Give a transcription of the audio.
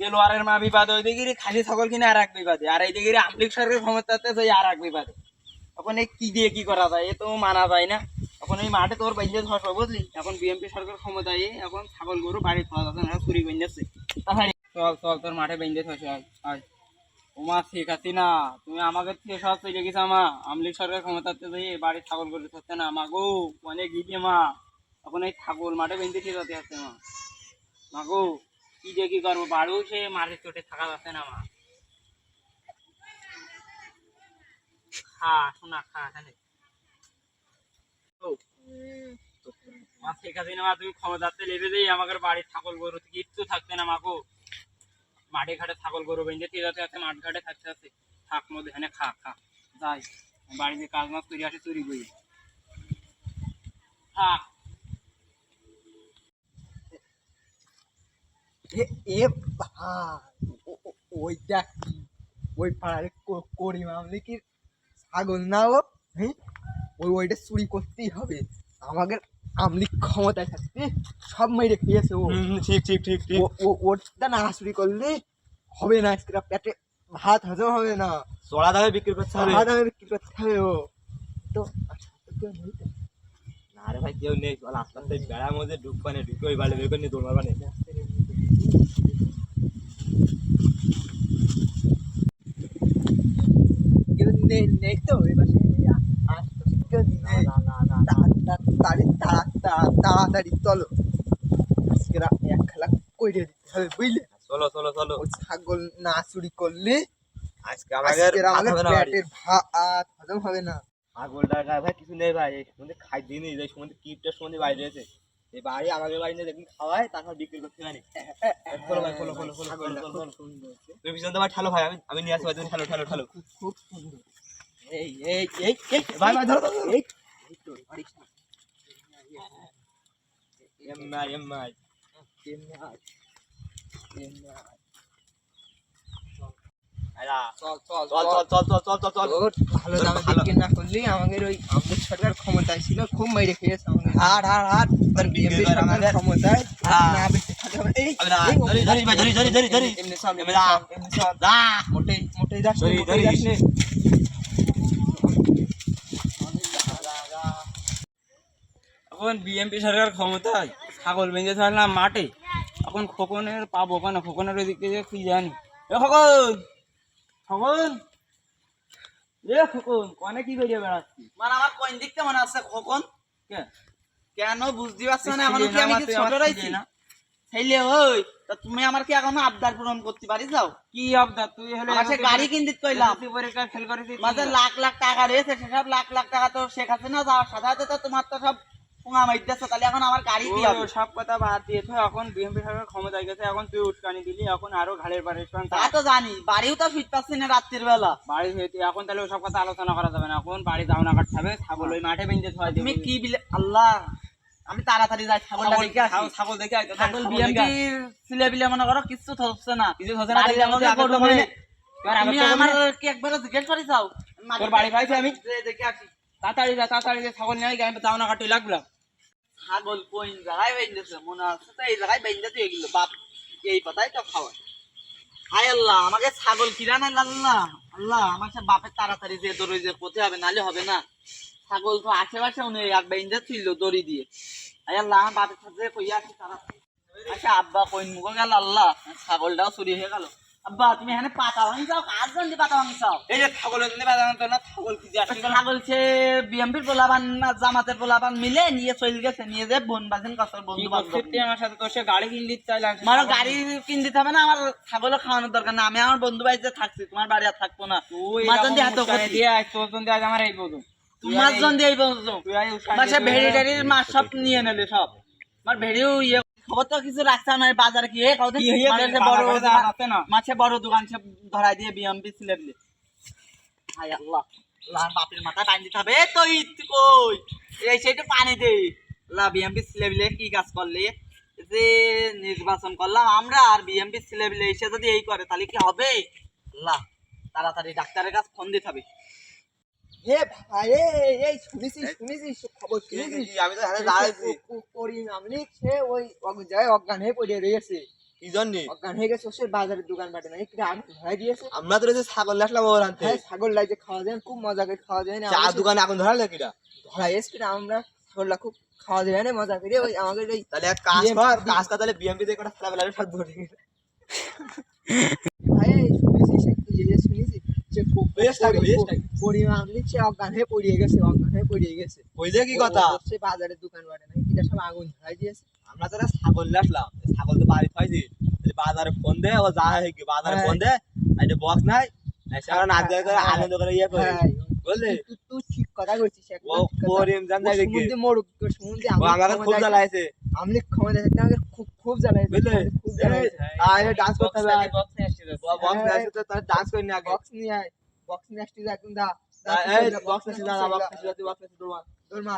দেলোয়ারের মা বিবাদ ওই দিকে খালি ছাগল কিনে আর এক বিবাদে। আর এই আমলিক সরকারের ক্ষমতাতে আর এক বিবাদে। এখন এই কি দিয়ে কি করা যায়, এ তো মানা যায় না। এখন এই মাঠে তোর বুঝলি? এখন সরকার ক্ষমতায় এখন ছাগল গরু বাড়ি খাওয়া যাচ্ছে না, চুরি চল চল, তোর মাঠে বেঁধে ধসে, আয় ওমা ঠিক আছে না, তুমি আমাকে থেকে সব চলে গেছো মা। আমলিক সরকার ক্ষমতাতে যাই বাড়ি ছাগল গরু থাকছে না, মা গো, অনেক গিয়ে মা। এখন এই ছাগল মাঠে বেঁধে ঠিক আছে মা। মা গো, কি কি করব? বাড়িও মাঠের চোটে থাকা যাচ্ছে না মা। খা শোনা খা আমাদের বাড়ির ছাগল গরু কিচ্ছু না মা গো। মাঠে ঘাটে ছাগল গরু বেঁধে ঠিক আছে মাঠ ঘাটে থাকতে আছে। থাক মধ্যে খা খা। যাই, বাড়িতে কাজ মাছ চুরি আসে, চুরি করি। থাক। এ ওইটা কি ওই পাড়ার করিম ছাগল না ও হ্যাঁ? ওই ওইটা চুরি করতেই হবে। আমাকে ক্ষমতায় থাকতে সব মেরে খেয়েছে ও। ঠিক ঠিক ঠিক ঠিক। ও- ওটা না চুরি করলে হবে না আজকে পেটে ভাত হজম হবে না। চড়া দামে বিক্রি করতে হবে। হবে কি করতে হবে ও। তো আচ্ছা, কেউ নেই না রে ভাই কেউ নেই চল আস্তে আস্তে বেড়ার মধ্যে ঢুকবানে ঢুকে ওই বাড়ি বের করে নিয়ে দৌড় মারবানে কেউ নেই নেই নেই তাড়াতাড়ি তাড়া তাড়া- তাড়াতাড়ি চলো আজকে এক খেলা করে দিতে হবে বুঝলে চলো চলো চলো ছাগল না চুরি করলে আজকে আমাদের। পেটের ভাত হজম হবে না ছাগলটা গায়ে ভাই কিছু নেই ভাই সময় খাই দিই নি এই সময় কিপটার সময় বাইরে আছে এই বাড়ি আমাদের বাড়ি নিয়ে দেখুন খাওয়ায় তারপর বিক্রি করতে পারি খোলো ভাই খোলো খোলো খোলো খোলো। তুমি পিছন তো ভাই ঠালো ভাই আমি আমি নিয়ে আসি ভাই তুমি ঠালো ঠালো ঠালো খুব সুন্দর এই এই এই এই ভাই ভাই ধরো ধরো এই তো পারিস না এমআই এমআই এমআই এমআই সরকার ক্ষমতায় ছিল খুব মাইরে খেয়েছে হাট হাট হাট ক্ষমতায় মোটেই মোটেই এখন বিএমপি সরকার ক্ষমতায় ছাগল বেঁধে থাকলাম মাঠে এখন খোকনের পাবো কেন? খোকনের ওই দিক থেকে কি জানি? এ খোকন! খোকন! এ খোকন কনে কি বেরিয়ে বেড়াচ্ছি মানে আমার কোন দিকটা মনে আছে খোকন? কেন বুঝতে পারছ না? এখন কি আমি কি ছোট রয়েছি? না। ওই তা তুমি আমার কি এখনও আবদার পূরণ করতে পারি যাও কি আবদার? তুই হলে আমার সে গাড়ি কিনতে কইলাম। তুই পরীক্ষা ফেল করেছিস মাঝে লাখ লাখ টাকা রয়েছে সেসব লাখ লাখ টাকা তো শেখ হাসিনা যাওয়ার সাথে তো তোমার তো সব পুঙা মাইতেছে তাহলে এখন আমার গাড়ি কি হবে? সব কথা বাদ দিয়ে এখন বিএমপি সরকার ক্ষমতায় গেছে এখন তুই উস্কানি দিলি এখন আরও ঘাড়ের পারে তা তো জানি বাড়িও তো ফিট পাচ্ছি না রাত্রির বেলা বাড়ি হইতে এখন তাহলে ওসব কথা আলোচনা করা যাবে না এখন বাড়ি যাও না কাটতে ছাগল ওই মাঠে বেঁধে থোয়া তুমি কি বিলে আল্লাহ আমি তাড়াতাড়ি যাই ছাগলটা দেখে আসি। ছাগল দেখে ছাগল বিএমপি আয়। বিলে মনে করো কিছু না। কিছু না, থেকে আমার কি একবার জিজ্ঞেস করি চাও তোর বাড়ি পাইছি আমি? দেখে আসি। তাড়াতাড়ি যা তাড়াতাড়ি ছাগল নিয়ে যাও না কাটি লাগল ছাগল কোন জায়গায় বেঁধেছে মনে আছে তো, এই জায়গায় বেঁধে তো এগুলো বাপ। এই পাতাই তো খাওয়া হায় আল্লাহ, আমাকে ছাগল কিরা না আল্লাহ। আল্লাহ, আমার সে বাপের তাড়াতাড়ি যে দড়ি যে কোথায় হবে নালে হবে না। ছাগল তো আশেপাশে উনি এক বেঁধে ছিল দড়ি দিয়ে। হায় আল্লাহ, আমার বাপের সাথে কইয়া আসি তাড়াতাড়ি। আচ্ছা আব্বা কইন মুখ গেল আল্লাহ। ছাগলটাও চুরি হয়ে গেল। আব্বা তুমি এখানে পাতা কাজ পাতা এই যে ছাগল এনে বাজানো তো না ছাগল খুঁজে আসি ছাগল সে বিএমপির পোলাবান না জামাতের পোলাবান মিলে নিয়ে চলে গেছে নিয়ে যে বোন বাজেন কসর বন্ধু বান্ধব করছিস তুই আমার সাথে? গাড়ি আমার গাড়ি কিন দিতে হবে না আমার ছাগল খাওয়ানোর দরকার না আমি আমার বন্ধু বাড়িতে থাকছি তোমার বাড়ি আর থাকব না। তুই জন্য হাত উস্কানি দিয়ে আয়, তোর জন্য আজ আমার এই বধু তোমার জন্য দিয়ে বলছো তুই আয় মাসে ভেড়ি টেড়ির মাছ সব নিয়ে নিলে সব। আমার ভেড়িও ইয়ে খবর তো কিছু রাখছে না বাজারে কি। মাছে বড় দোকান সব ধরাই দিয়ে বিএমপি ছিলে দিলে হায় আল্লাহ আল্লাহ বাপের মাথা টাইম দিতে হবে। তো কই? এই সেটা পানি দে। ছিলে দিলে কি কাজ করলে? যে নির্বাচন করলাম আমরা আর বিএমপি ছিলে এসে যদি এই করে তাহলে কি হবে? আল্লাহ তাড়াতাড়ি ডাক্তারের কাছে ফোন দিতে হবে। এ ভাই এ, এই শুনেছিস শুনেছিস? খবর শুনেছিস? আমি তো হাতে দাঁড়াইছি। করিম আমলি ওই অগ- অজ্ঞান হয়ে পড়ে রয়েছে। কি জন্য? অজ্ঞান হয়ে গেছে ওসে বাজারের দোকান পাটে নাই কিরা আগুন ধরাই দিয়েছে। আমরা তো রয়েছে ছাগল আসলাম ওর আনতে। হ্যাঁ ছাগল লাইতে খাওয়া যায় খুব মজা করে খাওয়া যায় না। চা দোকানে আগুন ধরালে কিরা? ধরাই এসে কিরা আমরা ছাগলটা খুব খাওয়া যায় না মজা করে। ওই আমাদের ওই তাহলে কাজ কর কাজ কর তাহলে বিএমপি থেকে একটা খেলা বেলা সাত ভরে ভাই এই শুনেছি সে কি যে শুনেছি সে খুব- বেশ লাগে, বেশ লাগে। পরিমাণ নিচ্ছে অজ্ঞান হয়ে পড়িয়ে গেছে অজ্ঞান হয়ে পড়িয়ে গেছে। ওই কি কথা? ও- ও দোকান পাটে নাই কিরা সব আগুন ধরাই দিয়েছে। আমরা তো ছাগল আসলাম ছাগল তো বাড়ি থাইছি বাজারে ফোন দে ও যা হয় বাজারে হ্যাঁ। ফোন দে বক্স নাই এসে নাচ করে হ্যাঁ। আনন্দ করে ইয়ে করি। হ্যাঁ, তুই ঠিক কথা ও জান দেখি। আমাকে খুব জ্বালাইছে। আমাকে খুব খুব জ্বালাইছে বুঝলে? খুব জ্বালাইছে। ডান্স করতে হবে। বক্স নিয়ে তো। বক্স হ্যাঁ। আছে তো তাহলে ডান্স করে নি বক্স নিয়ে আয় বক্স নিয়ে আসছিস একদম দা দা, এই দা, বক্স আছে না বক্স আছে বক্স আছে তোমার তোর মা